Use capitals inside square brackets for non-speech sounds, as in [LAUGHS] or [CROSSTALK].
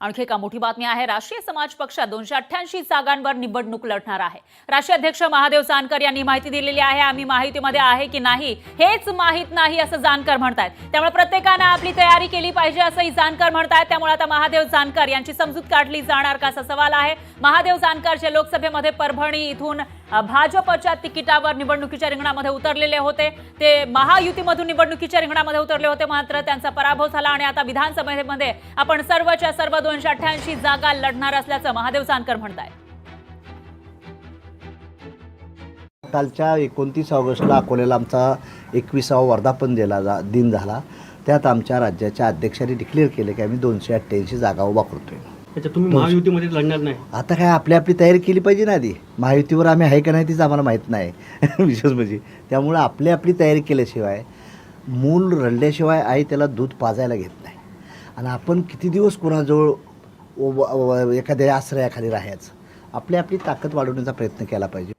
आणखी एका मोठी बातमी आहे. राष्ट्रीय समाज पक्ष दोनशे अठ्ठ्याऐंशी जागांवर निवडणूक लढणार आहे. राष्ट्रीय अध्यक्ष महादेव जानकर यांनी माहिती दिलेली आहे. आम्ही माहितीमध्ये आहे की नाही हेच माहीत नाही असं जानकर म्हणतायत. त्यामुळे प्रत्येकानं आपली तयारी केली पाहिजे असंही जानकर म्हणतायत. त्यामुळे आता महादेव जानकर यांची समजूत काढली जाणार का असा सवाल आहे. महादेव जानकर जे लोकसभेमध्ये परभणी इथून भाजपच्या तिकिटावर निवडणुकीच्या रिंगणामध्ये उतरलेले होते. ते महायुतीमधून निवडणुकीच्या रिंगणामध्ये उतरले होते मात्र त्यांचा पराभव झाला आणि आता विधानसभेमध्ये आपण सर्वच्या सर्व दोनशे अठ्ठ्याऐंशी जागा लढणार असल्याचं महादेव जानकर म्हणताय कालच्या एकोणतीस ऑगस्टला अकोल्याला आमचा एकविसावा वर्धापन दिला जा दिन झाला. त्यात आमच्या राज्याच्या अध्यक्षांनी डिक्लेअर केले की आम्ही दोनशे अठ्ठ्याऐंशी जागा उभा करतोय. त्याच्यात तुम्ही महायुतीमध्ये लढणार नाही. आता काय आपली आपली तयारी केली पाहिजे ना आधी. महायुतीवर आम्ही आहे का नाही तीच आम्हाला माहीत नाही. [LAUGHS] विशेष म्हणजे. त्यामुळं आपली आपली तयारी केल्याशिवाय मूल रडल्याशिवाय आई त्याला दूध पाजायला घेत नाही. आणि आपण किती दिवस कोणाजवळ एखाद्या आश्रयाखाली राहायचं? आपली आपली ताकद वाढवण्याचा प्रयत्न केला पाहिजे.